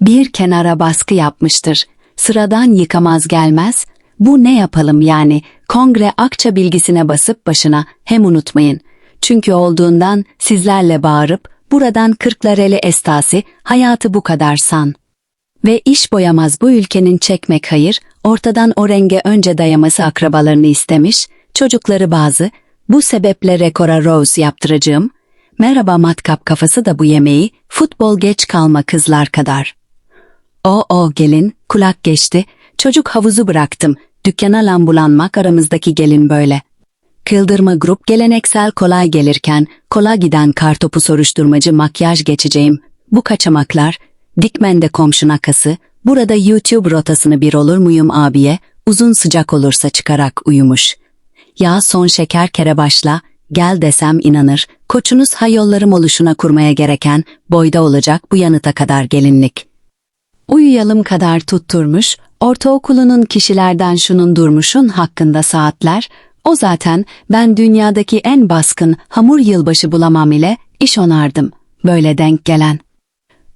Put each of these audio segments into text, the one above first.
Bir kenara baskı yapmıştır. Sıradan yıkamaz gelmez. Bu ne yapalım yani? Kongre akça bilgisine basıp başına hem unutmayın. Çünkü olduğundan sizlerle bağırıp buradan kırklareli estasi hayatı bu kadar san. Ve iş boyamaz bu ülkenin çekmek hayır, ortadan o renge önce dayaması akrabalarını istemiş, çocukları bazı, bu sebeple rekora Rose yaptıracağım, merhaba matkap kafası da bu yemeği, futbol geç kalma kızlar kadar. O o gelin, kulak geçti, çocuk havuzu bıraktım, dükkana lambulanmak aramızdaki gelin böyle. Kıldırma grup geleneksel kolay gelirken, kolay giden kartopu soruşturmacı makyaj geçeceğim. Bu kaçamaklar, Dikmen'de komşu nakası, burada YouTube rotasını bir olur muyum abiye, uzun sıcak olursa çıkarak uyumuş. Ya son şeker kere başla, gel desem inanır, koçunuz hayollarım oluşuna kurmaya gereken, boyda olacak bu yanıta kadar gelinlik. Uyuyalım kadar tutturmuş, ortaokulunun kişilerden şunun durmuşun hakkında saatler, o zaten ben dünyadaki en baskın hamur yılbaşı bulamam ile iş onardım, böyle denk gelen.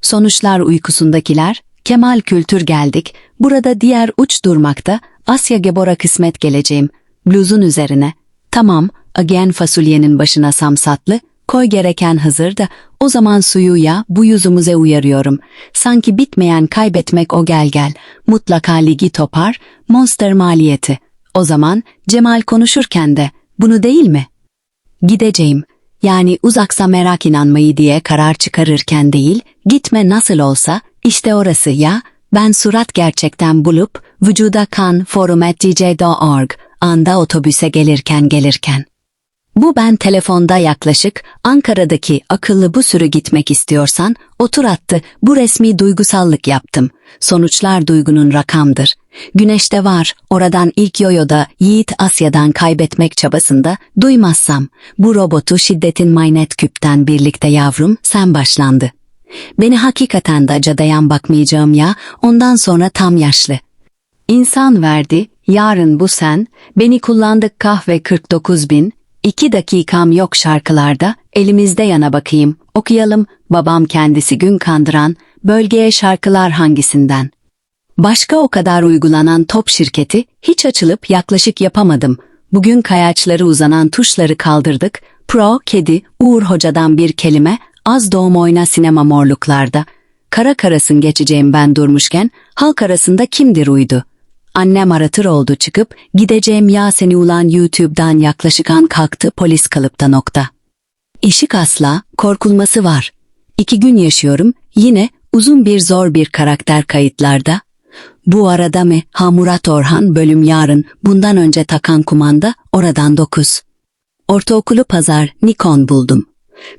Sonuçlar uykusundakiler, Kemal Kültür geldik, burada diğer uç durmakta, Asya Gebora kısmet geleceğim, bluzun üzerine. Tamam, agen fasulyenin başına samsatlı, koy gereken hazır da, o zaman suyu ya, bu yüzümüze uyarıyorum. Sanki bitmeyen kaybetmek o gel gel, mutlaka ligi topar, monster maliyeti. O zaman Cemal konuşurken de, bunu değil mi? Gideceğim. Yani uzaksa merak inanmayı diye karar çıkarırken değil, gitme nasıl olsa, işte orası ya, ben surat gerçekten bulup, vücuda kan forum.dj.org, anda otobüse gelirken gelirken. Bu ben telefonda yaklaşık Ankara'daki akıllı bu sürü gitmek istiyorsan otur attı bu resmi duygusallık yaptım. Sonuçlar duygunun rakamdır. Güneşte var oradan ilk yoyoda Yiğit Asya'dan kaybetmek çabasında duymazsam bu robotu şiddetin maynet küpten birlikte yavrum sen başlandı. Beni hakikaten de cadayan bakmayacağım ya ondan sonra tam yaşlı. İnsan verdi, yarın bu sen, beni kullandık kahve 49 bin, iki dakikam yok şarkılarda, elimizde yana bakayım, okuyalım, babam kendisi gün kandıran, bölgeye şarkılar hangisinden? Başka o kadar uygulanan top şirketi hiç açılıp yaklaşık yapamadım. Bugün kayaçları uzanan tuşları kaldırdık. Pro, kedi, Uğur Hoca'dan bir kelime, az doğum oyna sinema morluklarda. Kara karasın geçeceğim ben durmuşken, halk arasında kimdir uydu? Annem aratır oldu çıkıp, gideceğim ya seni ulan YouTube'dan yaklaşık an kalktı polis kalıpta nokta. İşik asla, korkulması var. İki gün yaşıyorum, yine uzun bir zor bir karakter kayıtlarda. Bu arada mı Hamurat Orhan bölüm yarın, bundan önce takan kumanda, oradan dokuz. Ortaokulu pazar, Nikon buldum.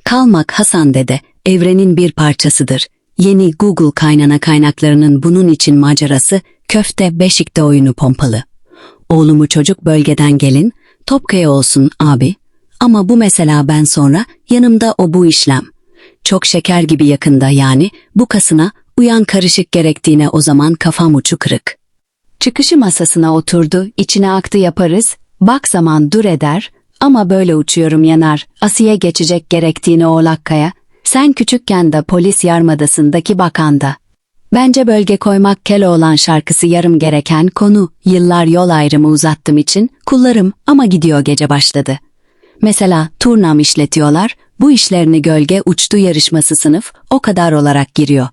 Kalmak Hasan dede, evrenin bir parçasıdır. Yeni Google kaynana kaynaklarının bunun için macerası, köfte beşikte oyunu pompalı. Oğlumu çocuk bölgeden gelin, Topkaya olsun abi. Ama bu mesela ben sonra, yanımda o bu işlem. Çok şeker gibi yakında yani, bu kasına, uyan karışık gerektiğine o zaman kafam uçu kırık. Çıkışı masasına oturdu, içine aktı yaparız, bak zaman dur eder, ama böyle uçuyorum yanar, Asiye geçecek gerektiğine oğlakkaya, sen küçükken de polis yarmadasındaki bakanda. Bence bölge koymak Keloğlan şarkısı yarım gereken konu. Yıllar yol ayrımı uzattım için kullarım ama gidiyor gece başladı. Mesela turnam işletiyorlar, bu işlerini gölge uçtu yarışması sınıf o kadar olarak giriyor.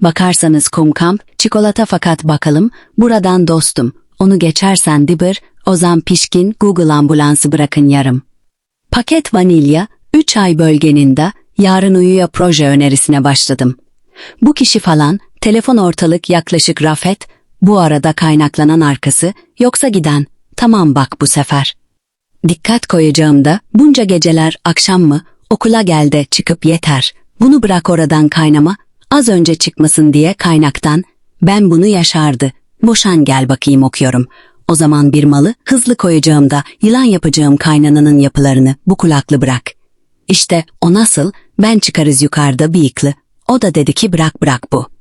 Bakarsanız kum kamp, çikolata fakat bakalım, buradan dostum, onu geçersen dibır, ozan pişkin Google ambulansı bırakın yarım. Paket vanilya, 3 ay bölgenin de, yarın uyuya proje önerisine başladım. Bu kişi falan, telefon ortalık yaklaşık Rafet, bu arada kaynaklanan arkası, yoksa giden, tamam bak bu sefer. Dikkat koyacağım da, bunca geceler akşam mı, okula gel de çıkıp yeter, bunu bırak oradan kaynama, az önce çıkmasın diye kaynaktan, ben bunu yaşardı, boşan gel bakayım okuyorum. O zaman bir malı hızlı koyacağım da yılan yapacağım kaynananın yapılarını bu kulaklı bırak. İşte o nasıl, ben çıkarız yukarıda bıyıklı. O da dedi ki bırak bırak bu.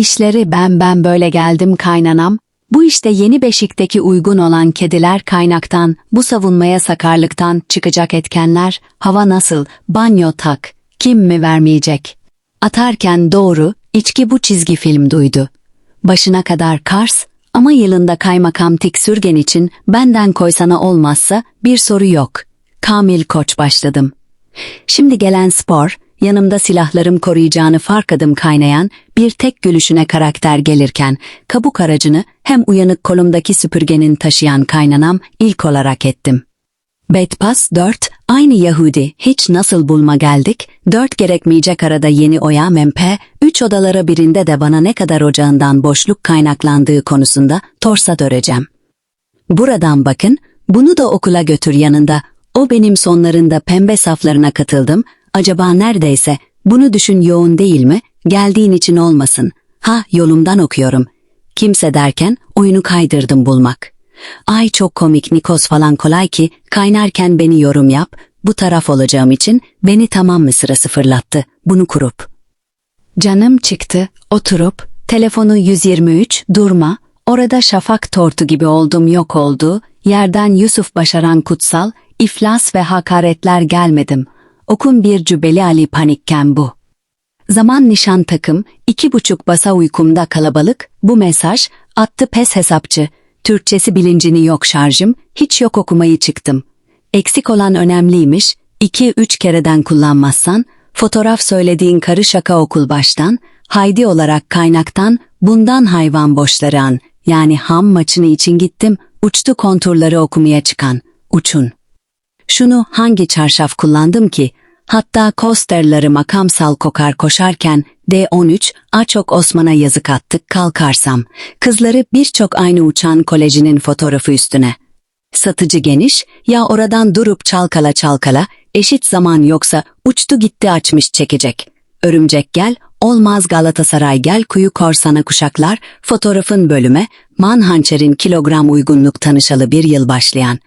İşleri ben ben böyle geldim kaynanam. Bu işte yeni beşikteki uygun olan kediler kaynaktan, bu savunmaya sakarlıktan çıkacak etkenler, hava nasıl, banyo tak, kim mi vermeyecek? Atarken doğru, içki bu çizgi film duydu. Başına kadar Kars ama yılında kaymakam Tik Sürgen için benden koysana olmazsa bir soru yok. Kamil Koç başladım. Şimdi gelen spor, yanımda silahlarım koruyacağını fark adım kaynayan bir tek gülüşüne karakter gelirken kabuk aracını hem uyanık kolumdaki süpürgenin taşıyan kaynanam ilk olarak ettim. Betpas 4, aynı Yahudi, hiç nasıl bulma geldik, 4 gerekmeyecek arada yeni oya mempe, 3 odalara birinde de bana ne kadar ocağından boşluk kaynaklandığı konusunda torsa döreceğim. Buradan bakın, bunu da okula götür yanında. O benim sonlarında pembe saflarına katıldım. Acaba neredeyse, bunu düşün yoğun değil mi? Geldiğin için olmasın. Ha, yolumdan okuyorum. Kimse derken oyunu kaydırdım bulmak. Ay çok komik Nikos falan kolay ki kaynarken beni yorum yap. Bu taraf olacağım için beni tamam mı sırası fırlattı. Bunu kurup. Canım çıktı, oturup, telefonu 123, durma, orada şafak tortu gibi oldum yok oldu, yerden Yusuf Başaran kutsal, iflas ve hakaretler gelmedim. Okun bir cübeli Ali panikken bu. Zaman nişan takım, iki buçuk basa uykumda kalabalık, bu mesaj, attı pes hesapçı, Türkçesi bilincini yok şarjım, hiç yok okumayı çıktım. Eksik olan önemliymiş, iki üç kereden kullanmazsan, fotoğraf söylediğin karı şaka okul baştan, haydi olarak kaynaktan, bundan hayvan boşları an, yani ham maçını için gittim, uçtu konturları okumaya çıkan, uçun. Şunu hangi çarşaf kullandım ki? Hatta kosterları makamsal kokar koşarken D13 Açok Osman'a yazık attık kalkarsam. Kızları birçok aynı uçan kolejinin fotoğrafı üstüne. Satıcı geniş, ya oradan durup çalkala çalkala, eşit zaman yoksa uçtu gitti açmış çekecek. Örümcek gel, olmaz Galatasaray gel kuyu korsana kuşaklar, fotoğrafın bölüme, manhançerin kilogram uygunluk tanışalı bir yıl başlayan.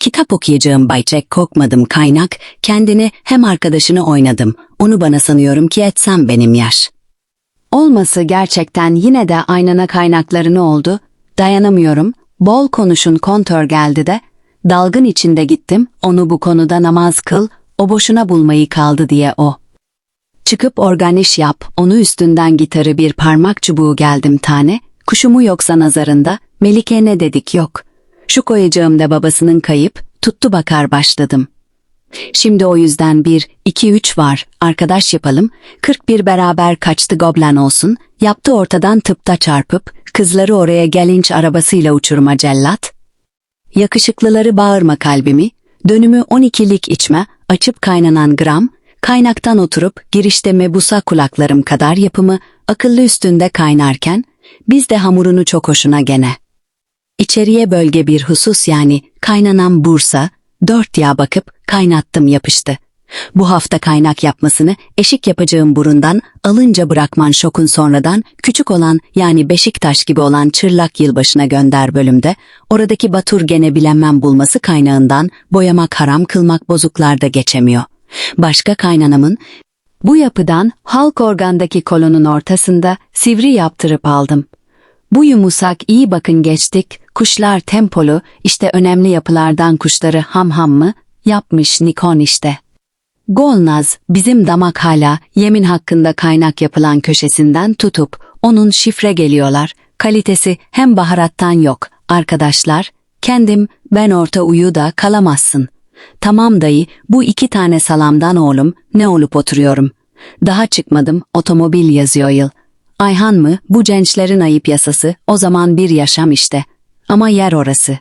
Kitap okuyacağım Bayçek korkmadım kaynak, kendini hem arkadaşını oynadım. Onu bana sanıyorum ki etsem benim yaş. Olması gerçekten yine de aynana kaynaklarını oldu. Dayanamıyorum. Bol konuşun kontör geldi de. Dalgın içinde gittim. Onu bu konuda namaz kıl. O boşuna bulmayı kaldı diye o. Çıkıp organiş yap. Onu üstünden gitarı bir parmak çubuğu geldim tane. Kuşumu yoksa nazarında. Melike ne dedik yok. Şu koyacağımda babasının kayıp, tuttu bakar başladım. Şimdi o yüzden bir, iki, üç var, arkadaş yapalım, kırk bir beraber kaçtı goblen olsun, yaptı ortadan tıpta çarpıp, kızları oraya gelinç arabasıyla uçurma cellat. Yakışıklıları bağırma kalbimi, dönümü on ikilik içme, açıp kaynanan gram, kaynaktan oturup girişte mebusa kulaklarım kadar yapımı akıllı üstünde kaynarken, biz de hamurunu çok hoşuna gene. İçeriye bölge bir husus yani kaynanan Bursa, dört yağ bakıp kaynattım yapıştı. Bu hafta kaynak yapmasını eşik yapacağım burundan alınca bırakman şokun sonradan küçük olan yani Beşiktaş gibi olan Çırlak yılbaşına gönder bölümde oradaki Batur gene bilenmem bulması kaynağından boyamak haram kılmak bozuklarda geçemiyor. Başka kaynanamın bu yapıdan halk organdaki kolonun ortasında sivri yaptırıp aldım. Bu yumusak iyi bakın geçtik, kuşlar tempolu, işte önemli yapılardan kuşları ham ham mı, yapmış Nikon işte. Golnaz, bizim damak hala yemin hakkında kaynak yapılan köşesinden tutup, onun şifre geliyorlar, kalitesi hem baharattan yok, arkadaşlar, kendim ben orta uyu da kalamazsın. Tamam dayı, bu iki tane salamdan oğlum, ne olup oturuyorum. Daha çıkmadım, otomobil yazıyor yıl. Ayhan mı, bu gençlerin ayıp yasası, o zaman bir yaşam işte. Ama yer orası.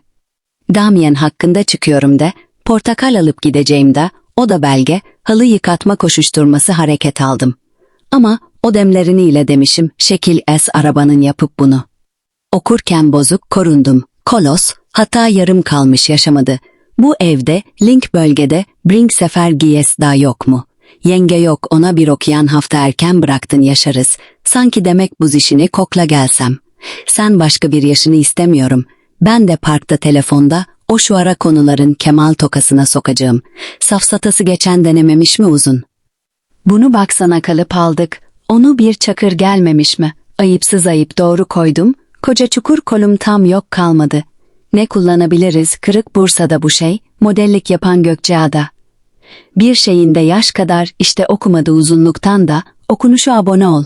Damien hakkında çıkıyorum de, portakal alıp gideceğim de, o da belge, halı yıkatma koşuşturması hareket aldım. Ama o demlerini ile demişim, şekil S arabanın yapıp bunu. Okurken bozuk, korundum. Kolos, hata yarım kalmış yaşamadı. Bu evde, link bölgede, Brink Sefer Giyes daha yok mu? Yenge yok ona bir okuyan hafta erken bıraktın yaşarız. Sanki demek buz işini kokla gelsem. Sen başka bir yaşını istemiyorum. Ben de parkta telefonda o şu ara konuların kemal tokasına sokacağım. Safsatası geçen denememiş mi uzun? Bunu baksana kalıp aldık. Onu bir çakır gelmemiş mi? Ayıpsız ayıp doğru koydum. Koca çukur kolum tam yok kalmadı. Ne kullanabiliriz kırık Bursa'da bu şey, modellik yapan Gökçeada. Bir şeyinde yaş kadar işte okumadığı uzunluktan da okunuşu abone ol.